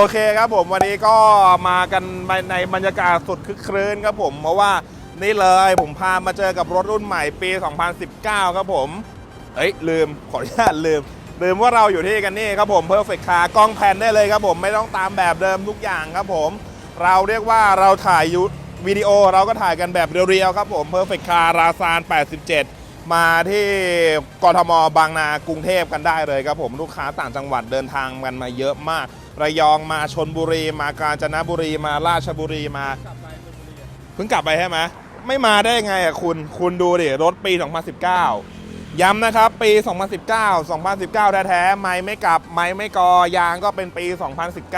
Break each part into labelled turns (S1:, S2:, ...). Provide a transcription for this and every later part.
S1: โอเคครับผมวันนี้ก็มากันในบรรยากาศสุดคึกครื้นครับผมเพราะว่านี่เลยผมพามาเจอกับรถรุ่นใหม่ปี 2019 ครับผมเอ้ยลืมขออนุญาตลืม ลืมว่าเราอยู่ที่กันนี่ครับผม Perfect Car กล้องแพนได้เลยครับผมไม่ต้องตามแบบเดิมทุกอย่างครับผม เราเรียกว่าเราถ่ายยุวิดีโอเราก็ถ่ายกันแบบเรียวๆครับผม Perfect Car ราซาน 87 มาที่กรทมบางนากรุงเทพกันได้เลยครับผมลูกค้าต่างจังหวัดเดินทางกันมาเยอะมาก ระยองมาชนบุรีมากาญจนบุรีมาราชบุรีมา เพิ่งกลับไปใช่ไหมไม่มาได้ไงอะคุณ คุณดูดิ รถปี 2019 ย้ำนะครับ ปี 2019 2019 แท้ๆ ไม่ไม่กลับ ไม่ไม่กอ ยางก็เป็นปี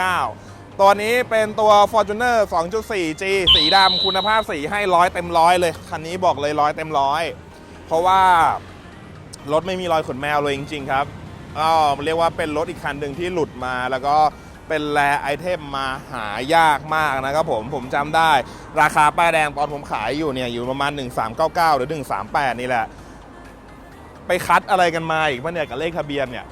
S1: 2019 ตัวนี้เป็นตัว Fortuner 2.4G สีดำคุณภาพสีให้ร้อยเต็มร้อยเลย คันนี้บอกเลยร้อยเต็มร้อย เพราะว่ารถไม่มีรอยขนแมวเลยจริง ๆ ครับก็เรียกว่าเป็นรถอีกคันหนึ่งที่หลุดมาแล้วก็ เป็นแรไอเทมมาหายากมากนะครับผมผมจำได้ ราคาป้ายแดงตอนผมขายอยู่เนี่ยอยู่ประมาณ 1399 หรือ 138 นี่แหละ ไปคัดอะไรกันมาอีกปะเนี่ยกับเลขทะเบียนเนี่ย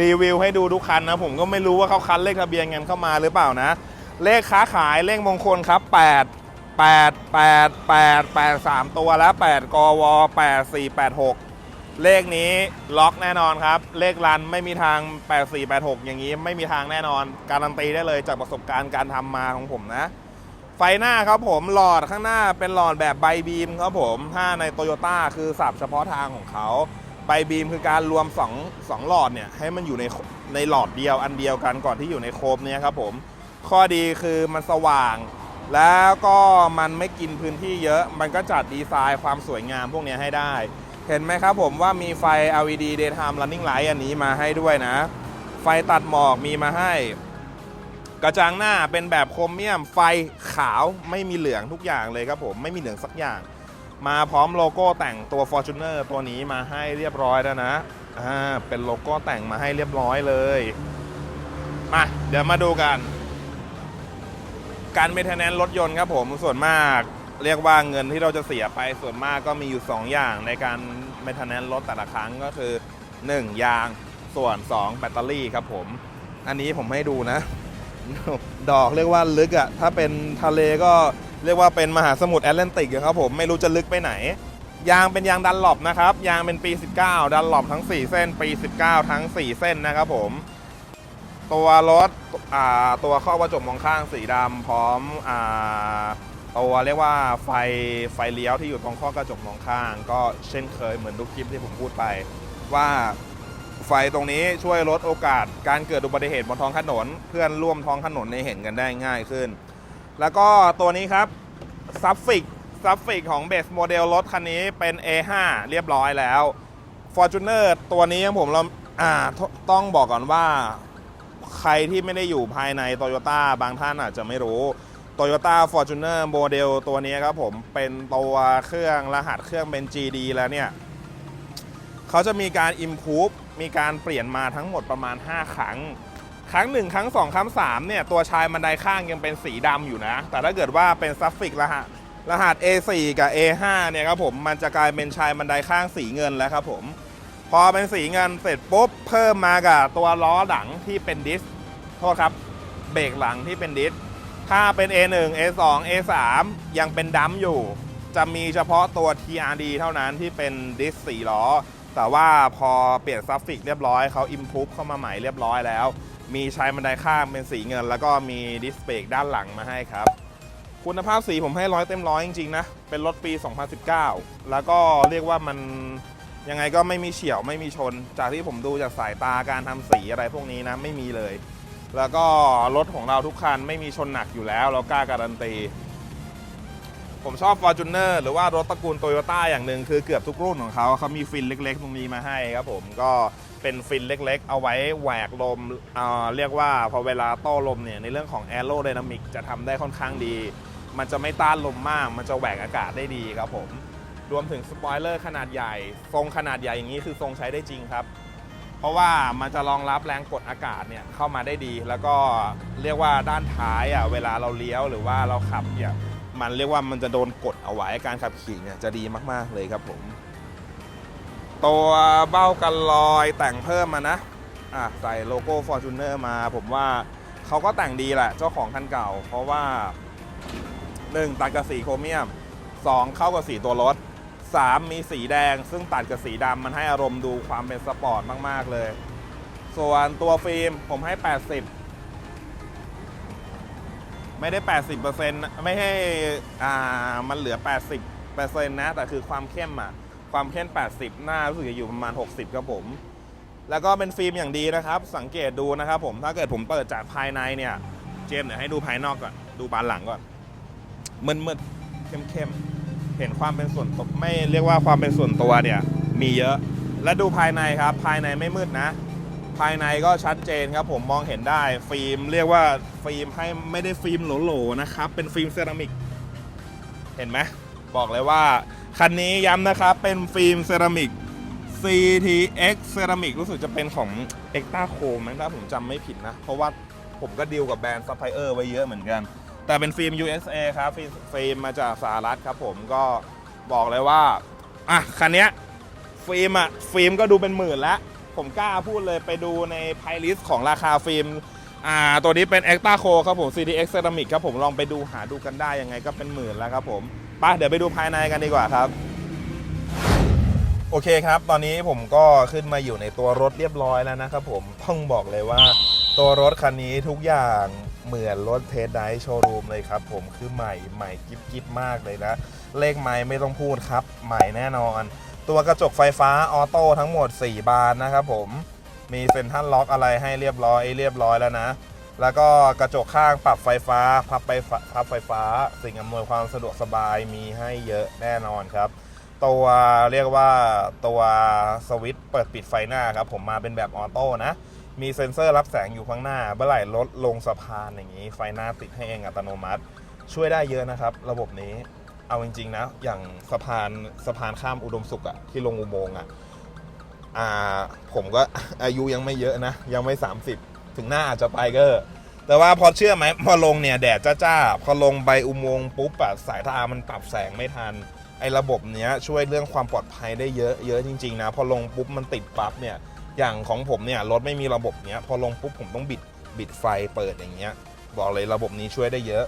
S1: รีวิวให้ดูทุกคันนะ ผมก็ไม่รู้ว่าเขาคัดเลขทะเบียนกันเข้ามาหรือเปล่านะ เลขค้าขายเลขมงคลครับ 8 8 8 8 8 3 ตัวแล้ว8กว8 4 8 6 เลขนี้ล็อกแน่นอนครับ เลขรันไม่มีทาง 8486 อย่างนี้ไม่มีทางแน่นอน การันตีได้เลยจากประสบการณ์การทำมาของผมนะ ไฟหน้าครับผมหลอดข้างหน้าเป็นหลอดแบบไบบีมครับผมถ้าในโตโยต้าคือสับเฉพาะทางของเขาไบบีมคือการรวม2 2หลอดเนี่ยให้มันอยู่ในในหลอดเดียวอันเดียวกันก่อนที่อยู่ในโคมเนี่ยครับผมข้อดีคือมันสว่าง แล้วก็มันไม่กินพื้นที่เยอะ มันก็จัดดีไซน์ความสวยงามพวกนี้ให้ได้ เห็นไหมครับผมว่ามีไฟ LED daytime running light อันนี้มาให้ด้วยนะ ไฟตัดหมอกมีมาให้ กระจังหน้าเป็นแบบโครเมียม ไฟขาวไม่มีเหลืองทุกอย่างเลยครับผมไม่มีเหลืองสักอย่าง มาพร้อมโลโก้แต่งตัว Fortuner ตัวนี้มาให้เรียบร้อยแล้วนะอ่าเป็นโลโก้แต่งมาให้เรียบร้อยเลยมาเดี๋ยวมาดูกัน การเมทนแนนรถยนต์ครับผมส่วนมาก เรียกว่าเงินที่เราจะเสียไปส่วนมากก็มีอยู่ 2 อย่างในการเมนเทนแนนรถแต่ละครั้งก็คือ 1 ยางส่วน 2 แบตเตอรี่ครับผม อันนี้ผมให้ดูนะ ดอกเรียกว่าลึกอะถ้าเป็นทะเลก็เรียกว่าเป็นมหาสมุทรแอตแลนติกครับผมไม่รู้จะลึกไปไหน ยางเป็นยางดันหลบนะครับ ยางเป็นปี 19 ดันหลบทั้ง 4 เส้น ปี 19 ทั้ง 4 เส้นนะครับผมตัวรถตัวข้อกระจกมองข้างสีดำพร้อมอ ตัวเรียกว่าไฟไฟเลี้ยวที่อยู่ตรงข้อกระจกมองข้าง ก็เช่นเคยเหมือนทุกคลิปที่ผมพูดไป ว่าไฟตรงนี้ช่วยลดโอกาสการเกิดอุบัติเหตุบนท้องถนน เพื่อนร่วมท้องถนนในเห็นกันได้ง่ายขึ้น แล้วก็ตัวนี้ครับซับฟิกซับฟิกของเบสโมเดลรถคันนี้เป็น A5 เรียบร้อยแล้ว Fortuner ตัวนี้ผมเราตต้องบอกก่อนว่า ใครที่ไม่ได้อยู่ภายใน Toyota บางท่านอาจจะไม่รู้ Toyota Fortuner โมเดลตัวนี้ครับผมเป็นตัวเครื่องรหัสเครื่องเป็น GD แล้วเนี่ยเขาจะมีการ improve มีการเปลี่ยนมาทั้งหมดประมาณ 5 ครั้ง ครั้ง 1 ครั้ง 2 ครั้ง 3 เนี่ย ตัวชายบันไดข้างยังเป็นสีดำอยู่นะ แต่ถ้าเกิดว่าเป็นซัฟฟิกรหัสรหัส A4 กับ A5 เนี่ยครับผมมันจะกลายเป็นชายบันไดข้างสีเงินแล้วครับผม พอเป็นสีเงินเสร็จปุ๊บเพิ่มมากับตัวล้อหลังที่เป็นดิสโทษครับเบรกหลังที่เป็นดิส ถ้าเป็น A1 A2 A3 ยังเป็นดัมอยู่ จะมีเฉพาะตัว TRD เท่านั้นที่เป็นดิสสี่ล้อ แต่ว่าพอเปลี่ยนซัฟฟิกเรียบร้อยเขาอิมพูฟเข้ามาใหม่เรียบร้อยแล้ว มีใช้บันไดข้างเป็นสีเงิน แล้วก็มีดิสเบรกด้านหลังมาให้ครับ คุณภาพสีผมให้ร้อยเต็มร้อยจริงๆนะ เป็นรถปี 2019 แล้วก็เรียกว่ามันยังไงก็ไม่มีเฉียวไม่มีชน จากที่ผมดูจากสายตาการทำสีอะไรพวกนี้นะไม่มีเลย แล้วก็รถของเราทุกคันไม่มีชนหนักอยู่แล้ว เรากล้าการันตี ผมชอบ Fortuner หรือว่ารถตระกูลโตโยต้าอย่างหนึ่งคือเกือบทุกรุ่นของเขาเขามีฟินเล็กๆ ตรงนี้มาให้ครับผมก็เป็นฟินเล็กๆ เอาไว้แหวกลมเอ่อเรียกว่าพอเวลาโต้ลมเนี่ยในเรื่องของ a e r o d y n a m i c จะทำได้ค่อนข้างดี มันจะไม่ต้านลมมาก มันจะแหวกอากาศได้ดีครับผมรวมถึงสปอยเลอร์ขนาดใหญ่ ทรงขนาดใหญ่อย่างนี้คือทรงใช้ได้จริงครับ เพราะว่ามันจะรองรับแรงกดอากาศเนี่ยเข้ามาได้ดี แล้วก็เรียกว่าด้านท้ายอะเวลาเราเลี้ยวหรือว่าเราขับเนี่ยมันเรียกว่ามันจะโดนกดเอาไว้การขับขี่เนี่ยจะดีมากๆเลยครับผม ตัวเบ้ากันลอยแต่งเพิ่มมานะอะใส่โลโก้ Fortuner มา ผมว่าเขาก็แต่งดีแหละเจ้าของคันเก่า เพราะว่าหนึ่งตัดกับสีโครเมียมสองเข้ากับสีตัวรถ สามมีสีแดง ซึ่งตัดกับสีดำมันให้อารมณ์ดูความเป็นสปอร์ตมาก ๆ เลย ส่วนตัวฟิล์มผมให้ 80 ไม่ได้ 80%นะไม่ให้อ่ามันเหลือ 80%นะ แต่คือความเข้มอะ ความเข้ม 80 หน้ารู้สึกจะอยู่ประมาณ 60 ครับผม แล้วก็เป็นฟิล์มอย่างดีนะครับ สังเกตดูนะครับผม ถ้าเกิดผมเปิดจากภายในเนี่ย เจมเดี๋ยวให้ดูภายนอกก่อน ดูบานหลังก่อนมืดๆเข้มๆ เห็นความเป็นส่วนตัวไม่เรียกว่าความเป็นส่วนตัวเนี่ยมีเยอะ และดูภายในครับ ภายในไม่มืดนะ ภายในก็ชัดเจนครับผมมองเห็นได้ฟิล์มเรียกว่าฟิล์มให้ไม่ได้ฟิล์มโหลๆนะครับ เป็นฟิล์มเซรามิก เห็นไหมบอกเลยว่า คันนี้ย้ำนะครับ เป็นฟิล์มเซรามิก CTX เซรามิกรู้สึกจะเป็นของ e x t a c o มั้งถ้าผมจำไม่ผิดนะ เพราะว่าผมก็ดีลกับแบรนด์ซัพพลายเออร์ไว้เยอะเหมือนกัน แต่เป็นฟิล์ม USA ครับฟิล์มฟิล์มมาจากสหรัฐครับผมก็บอกเลยว่าอะคันเนี้ยฟิล์มอะฟิล์มก็ดูเป็นหมื่นล้วผมกล้าพูดเลยไปดูในไพลิสของราคาฟิล์มอ่าตัวนี้เป็น e x t a c o ครับผม CTX Ceramic ครับผมลองไปดูหาดูกันได้ยังไงก็เป็นหมื่นแล้วครับผมไปเดี๋ยวไปดูภายในกันดีกว่าครับโอเคครับ ตอนนี้ผมก็ขึ้นมาอยู่ในตัวรถเรียบร้อยแล้วนะครับผมต้องบอกเลยว่า ตัวรถคันนี้ทุกอย่างเหมือนรถเทสไดโชว์รูมเลยครับผมคือใหม่ใหม่กิ๊บกิ๊บมากเลยนะ เลขไม้ไม่ต้องพูดครับ ใหม่แน่นอน ตัวกระจกไฟฟ้าออโต้ทั้งหมด 4 บานนะครับผมมีเซ็นทรัลล็อกอะไรให้เรียบร้อยเรียบร้อยแล้วนะ แล้วก็กระจกข้างปรับไฟฟ้าพับไปพับไฟฟ้า สิ่งอำนวยความสะดวกสบายมีให้เยอะแน่นอนครับ ตัวเรียกว่าตัวสวิตช์เปิดปิดไฟหน้าครับ ผมมาเป็นแบบออโต้นะ มีเซ็นเซอร์รับแสงอยู่ข้างหน้าเมื่อไหร่รถลงสะพานอย่างนี้ ไฟหน้าติดให้เองอัตโนมัติ ช่วยได้เยอะนะครับ ระบบนี้เอาจริงๆนะ อย่างสะพานสะพานข้ามอุดมสุขอะที่ลงอุโมงค์อะอ่าผมก็อายุยังไม่เยอะนะ ยังไม่ 30 ถึงหน้าอาจจะไปก็ แต่ว่าพอเชื่อไหมพอลงเนี่ยแดดจ้าๆ พอลงไปอุโมงค์ปุ๊บอะสายตามันปรับแสงไม่ทันไอ้ระบบเนี้ยช่วยเรื่องความปลอดภัยได้เยอะเยอะจริงๆนะ พอลงปุ๊บมันติดปั๊บเนี่ย อย่างของผมเนี่ยรถไม่มีระบบเนี้ยพอลงปุ๊บผมต้องบิดบิดไฟเปิดอย่างเงี้ยบอกเลยระบบนี้ช่วยได้เยอะ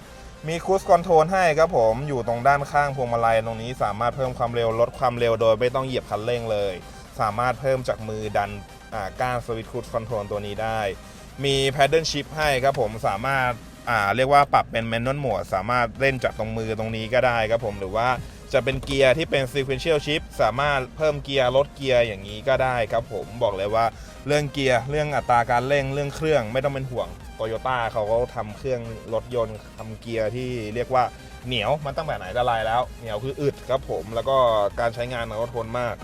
S1: มีคูสคอนโทรลให้ครับผมอยู่ตรงด้านข้างพวงมาลัยตรงนี้สามารถเพิ่มความเร็วลดความเร็วโดยไม่ต้องเหยียบคันเร่งเลย สามารถเพิ่มจากมือดันอ่าก้านสวิตช์คูสคอนโทรลตัวนี้ได้ มีแพดเดิลชิพให้ครับผมสามารถอ่าเรียกว่าปรับเป็นแมนนวลโหมดสามารถเล่นจากตรงมือตรงนี้ก็ได้ครับผมหรือว่า จะเป็นเกียร์ที่เป็น sequential shift สามารถเพิ่มเกียร์ลดเกียร์อย่างนี้ก็ได้ครับผมบอกเลยว่าเรื่องเกียร์เรื่องอัตราการเร่งเรื่องเครื่องไม่ต้องเป็นห่วงโตโยต้าเขาก็ทำเครื่องรถยนต์ทำเกียร์ที่เรียกว่าเหนียวมันตั้งแต่ไหนแต่ไรแล้ว เหนียวคืออึดครับผมแล้วก็การใช้งานเขาทนมาก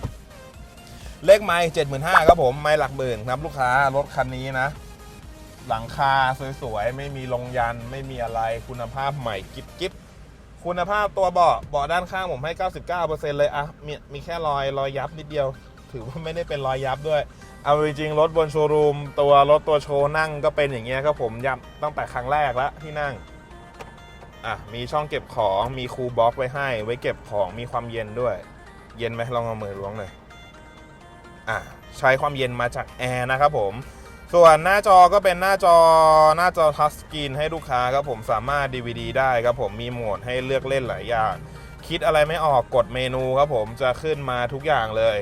S1: เลขไม้เจ็ดหมื่นห้าครับผมไม้หลักหมื่นครับลูกค้ารถคันนี้นะ หลังคาสวยๆไม่มีลงยันไม่มีอะไรคุณภาพใหม่กิ๊บกิ๊บ คุณภาพตัวเบาะเบาะด้านข้างผมให้ 99%เลยอะมีมีแค่รอยรอยยับนิดเดียว ถือว่าไม่ได้เป็นรอยยับด้วย เอาจริงๆรถบนโชว์รูมตัวรถตัวโชว์นั่งก็เป็นอย่างเงี้ยครับผมยับตั้งแต่ครั้งแรกล้วที่นั่งอะมีช่องเก็บของมีคูลบ็อกไว้ให้ ไว้เก็บของมีความเย็นด้วย เย็นไหมลองเอามือล้วงหน่อยอะใช้ความเย็นมาจากแอร์นะครับผม ส่วนหน้าจอก็เป็นหน้าจอหน้าจอทัชสกรีนให้ลูกค้าครับผมสามารถ DVD ได้ครับผมมีโหมดให้เลือกเล่นหลายอย่าง คิดอะไรไม่ออกกดเมนูครับผมจะขึ้นมาทุกอย่างเลย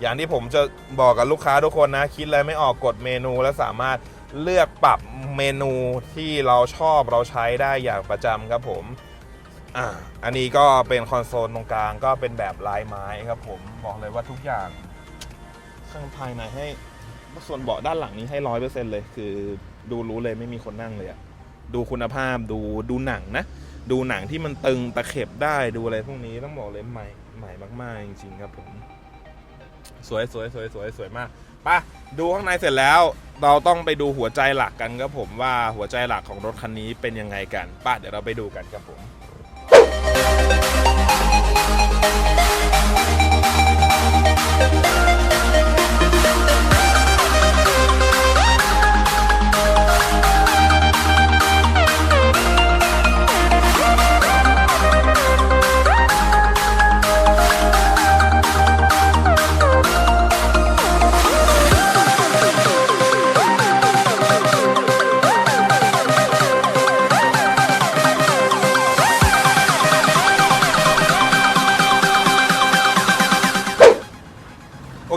S1: อย่างที่ผมจะบอกกับลูกค้าทุกคนนะ คิดอะไรไม่ออกกดเมนูแล้วสามารถเลือกปรับเมนูที่เราชอบเราใช้ได้อย่างประจำครับผมอ่าอันนี้ก็เป็นคอนโซลตรงกลางก็เป็นแบบลายไม้ครับผมบอกเลยว่าทุกอย่างข้างภายในให้ ส่วนเบาะด้านหลังนี้ให้ร้อยเปอร์เซ็นต์เลย คือดูรู้เลยไม่มีคนนั่งเลยอะดูคุณภาพดูดูหนังนะ ดูหนังที่มันตึงตะเข็บได้ดูอะไรพวกนี้ต้องบอกเลยใหม่ใหม่มาก ๆ จริง ๆ ครับผม สวยสวยสวยสวยสวยมากปะดูข้างในเสร็จแล้ว เราต้องไปดูหัวใจหลักกันครับผมว่าหัวใจหลักของรถคันนี้เป็นยังไงกันป้าเดี๋ยวเราไปดูกันครับผม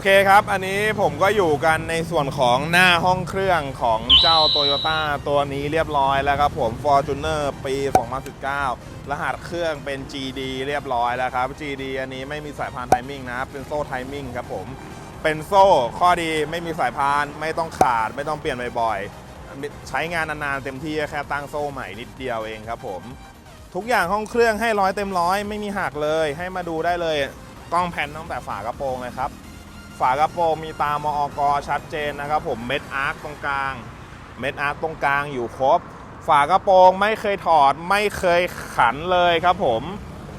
S2: อ
S1: เคครับ อันนี้ผมก็อยู่กันในส่วนของหน้าห้องเครื่องของเจ้า Toyota ตัวนี้เรียบร้อยแล้วครับผม Fortuner ปี 2019 รหัสเครื่องเป็น GD เรียบร้อยแล้วครับ GD อันนี้ไม่มีสายพานไทมิ่งนะ เป็นโซ่ไทมิ่งครับผม เป็นโซ่ข้อดีไม่มีสายพานไม่ต้องขาดไม่ต้องเปลี่ยนบ่อยๆ ใช้งานนานๆเต็มที่แค่ตั้งโซ่ใหม่นิดเดียวเองครับผม ทุกอย่างห้องเครื่องให้ร้อยเต็มร้อยไม่มีหักเลย ให้มาดูได้เลยกล้องแผ่นตั้งแต่ฝากระโปรงเลยครับ ฝากระโปรงมีตามออกชัดเจนนะครับผมเม็ดอาร์คตรงกลาง เม็ดอาร์คตรงกลางอยู่ครบ ฝากระโปรงไม่เคยถอดไม่เคยขันเลยครับผม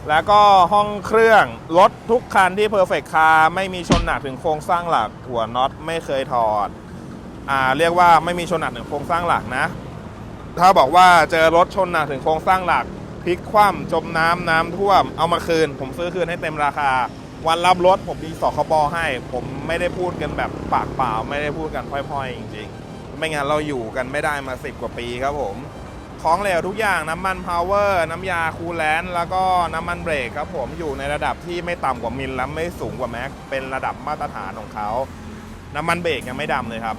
S1: แล้วก็ห้องเครื่องรถทุกคันที่ Perfect Car ไม่มีชนหนักถึงโครงสร้างหลักหัวน็อตไม่เคยถอดอ่าเรียกว่าไม่มีชนหนักถึงโครงสร้างหลักนะ ถ้าบอกว่าเจอรถชนหนักถึงโครงสร้างหลักพลิกคว่ำจมน้ำน้ำท่วมเอามาคืน ผมซื้อคืนให้เต็มราคา วันรับรถผมมีสคบให้ ผมไม่ได้พูดกันแบบปากเปล่า ไม่ได้พูดกันพร่อยๆ จริงๆ ไม่งั้นเราอยู่กันไม่ได้มา 10 กว่าปีครับผม ของเหลวทุกอย่างน้ำมันพาวเวอร์ น้ำยาคูลแลนต์แล้วก็น้ำมันเบรกครับผมอยู่ในระดับที่ไม่ต่ำกว่ามิลและไม่สูงกว่าแม็กเป็นระดับมาตรฐานของเขา น้ำมันเบรกยังไม่ดำเลยครับ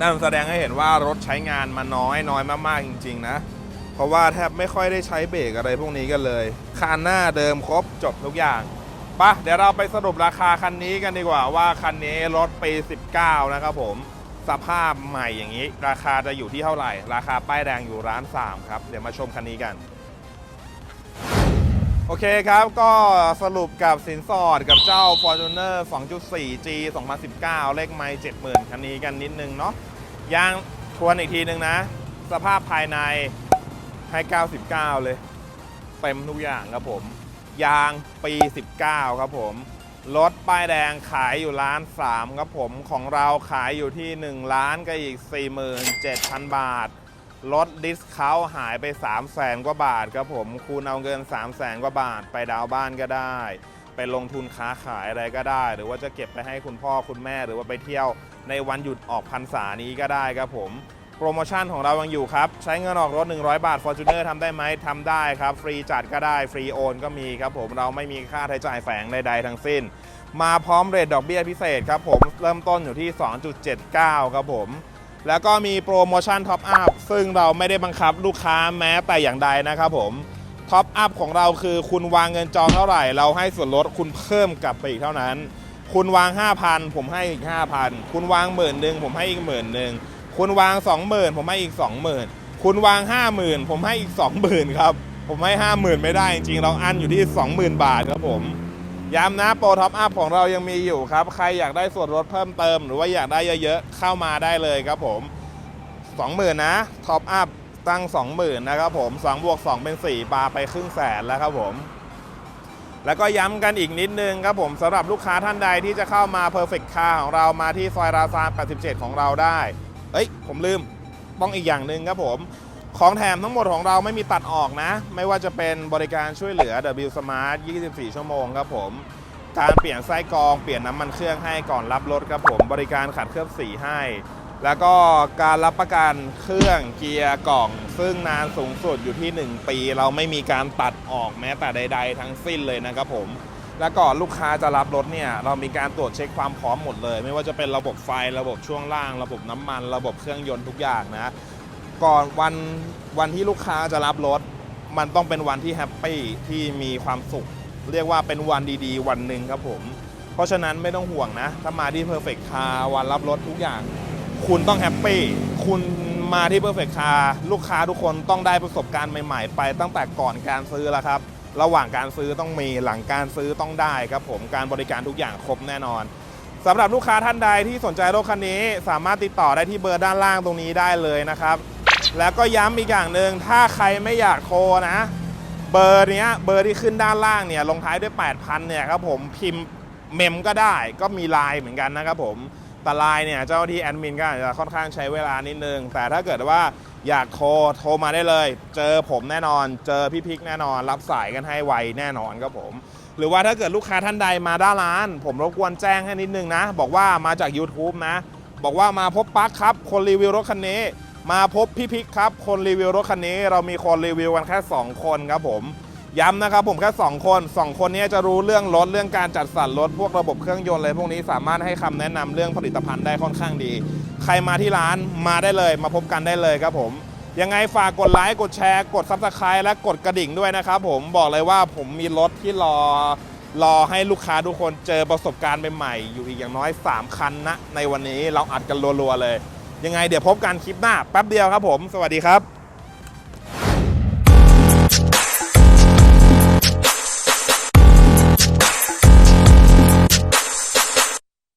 S1: นั่นแสดงให้เห็นว่ารถใช้งานมาน้อยน้อยมากๆจริง ๆ นะ เพราะว่าแทบไม่ค่อยได้ใช้เบรกอะไรพวกนี้กันเลยคานหน้าเดิมครบจบทุกอย่างปะเดี๋ยวเราไปสรุปราคาคันนี้กันดีกว่าว่าคันนี้รถปี 19 นะครับผมสภาพใหม่อย่างนี้ ราคาจะอยู่ที่เท่าไหร่ ราคาป้ายแดงอยู่ร้าน 3 ครับ เดี๋ยวมาชมคันนี้กัน โอเคครับก็สรุปกับสินสอดกับเจ้า Fortuner 2.4G 2019 เลขไม้70,000 คันนี้กันนิดนึงเนาะยางทวนอีกทีนึงนะ สภาพภายใน ให้ 99 เลย เต็มทุกอย่างครับผม ยางปี 19 ครับผม รถป้ายแดงขายอยู่ล้าน3ครับผม ของเราขายอยู่ที่ 1 ล้านก็อีก 47,000 บาทรถดิสเขาหายไป 3 0 0แสนกว่าบาทครับผม คูณเอาเงิน 3 0 0แสนกว่าบาทไปดาวน์บ้านก็ได้ ไปลงทุนค้าขายอะไรก็ได้ หรือว่าจะเก็บไปให้คุณพ่อคุณแม่ หรือว่าไปเที่ยวในวันหยุดออกพรรษานี้ก็ได้ครับผม รโมชั่นของเรายังอยู่ครับ ใช้เงินออกรถ 100 บาท Fortuner ทำได้ไหมทำได้ครับ ฟรีจัดก็ได้ ฟรีโอนก็มีครับผมเราไม่มีค่าใช้จ่ายแฝงใดๆทั้งสิ้น มาพร้อมเรทดอกเบี้ยพิเศษครับผมเริ่มต้นอยู่ที่ 2.79 ครับผม แล้วก็มีโปรโมชั่นท็อปอัพซึ่งเราไม่ได้บังคับลูกค้าแม้แต่อย่างใดนะครับผมท็อปอัพของเราคือคุณวางเงินจองเท่าไหร่ เราให้ส่วนลดคุณเพิ่มกลับไปอีกเท่านั้น คุณวาง 5,000 ผมให้อีก 5,000 คุณวางหมื่นหนึ่งผมให้อีกหมื่นหนึ่ง คุณวาง 20,000 ผมให้อีก 20,000 คุณวาง 50,000 ผมให้อีก 20,000 ครับ ผมให้ 50,000 ไม่ได้จริงๆเราอันอยู่ที่ 20,000 บาทครับผมย้ำนะโปรท็อปอัพของเรายังมีอยู่ครับ ใครอยากได้ส่วนลดเพิ่มเติม หรือว่าอยากได้เยอะๆ เข้ามาได้เลยครับผม 20,000 นะท็อปอัพตั้ง 20,000 นะครับผม2บวก 2 เป็น 4 ปลาไปครึ่งแสนแล้วครับผมแล้วก็ย้ำกันอีกนิดนึงครับผมสำหรับลูกค้าท่านใดที่จะเข้ามา Perfect Car ของเรามาที่ซอยราซาน87 ของเราได้ เอ้ยผมลืมต้องอีกอย่างหนึ่งครับผมของแถมทั้งหมดของเราไม่มีตัดออกนะ ไม่ว่าจะเป็นบริการช่วยเหลือ W Smart 24 ชั่วโมงครับผมการเปลี่ยนไส้กรองเปลี่ยนน้ำมันเครื่องให้ก่อนรับรถครับผมบริการขัดเคลือบสีให้ แล้วก็การรับประกันเครื่องเกียร์กล่อง ซึ่งนานสูงสุดอยู่ที่ 1 ปี เราไม่มีการตัดออกแม้แต่ใด ๆ ทั้งสิ้นเลยนะครับผม และก่อนลูกค้าจะรับรถเนี่ยเรามีการตรวจเช็คความพร้อมหมดเลย ไม่ว่าจะเป็นระบบไฟระบบช่วงล่าง ระบบน้ำมัน ระบบเครื่องยนต์ทุกอย่างนะ ก่อนวันวันที่ลูกค้าจะรับรถ มันต้องเป็นวันที่แฮปปี้ที่มีความสุข เรียกว่าเป็นวันดีๆ วันหนึ่งครับผม เพราะฉะนั้นไม่ต้องห่วงนะ ถ้ามาที่ Perfect Car วันรับรถทุกอย่าง คุณต้องแฮปปี้คุณมาที่ Perfect Car ลูกค้าทุกคนต้องได้ประสบการณ์ใหม่ๆ ไปตั้งแต่ก่อนการซื้อแล้วครับ ระหว่างการซื้อต้องมีหลังการซื้อต้องได้ครับผมการบริการทุกอย่างครบแน่นอนสำหรับลูกค้าท่านใดที่สนใจรถคันนี้ สามารถติดต่อได้ที่เบอร์ด้านล่างตรงนี้ได้เลยนะครับ แล้วก็ย้ำอีกอย่างหนึ่งถ้าใครไม่อยากโทรนะ เบอร์นี้เบอร์ที่ขึ้นด้านล่างเนี่ยลงท้ายด้วย 8,000เนี่ยครับผมพิมพ์เมมก็ได้ก็มีไลน์เหมือนกันนะครับผมแต่ไลน์เนี่ยเจ้าหน้าที่แอดมินก็อาจจะค่อนข้างใช้เวลานิดนึงแต่ถ้าเกิดว่า อยากโทรโทรมาได้เลย เจอผมแน่นอน เจอพี่พิกแน่นอน รับสายกันให้ไวแน่นอนครับผม หรือว่าถ้าเกิดลูกค้าท่านใดมาด้านร้าน ผมรบกวนแจ้งให้นิดนึงนะ บอกว่ามาจาก YouTube นะ บอกว่ามาพบปักครับ คนรีวิวรถคันนี้ มาพบพี่พิกครับ คนรีวิวรถคันนี้ เรามีคนรีวิวกันแค่ 2 คนครับผม ย้ำนะครับผมแค่ 2 คนสองคนนี้จะรู้เรื่องรถเรื่องการจัดสรรรถพวกระบบเครื่องยนต์อะไรพวกนี้สามารถให้คำแนะนำเรื่องผลิตภัณฑ์ได้ค่อนข้างดี ใครมาที่ร้านมาได้เลย มาพบกันได้เลยครับผมยังไงฝากกดไลค์กดแชร์ กดซับสไคร b e และกดกระดิ่งด้วยนะครับผมบอกเลยว่าผมมีรถที่รอรอให้ลูกค้าทุกคนเจอประสบการณ์ใหม่ๆอยู่อีกอย่างน้อย 3 คันนะในวันนี้เราอัดกันรัวๆเลย ยังไงเดี๋ยวพบกันคลิปหน้าแป๊บเดียวครับผม สวัสดีครับ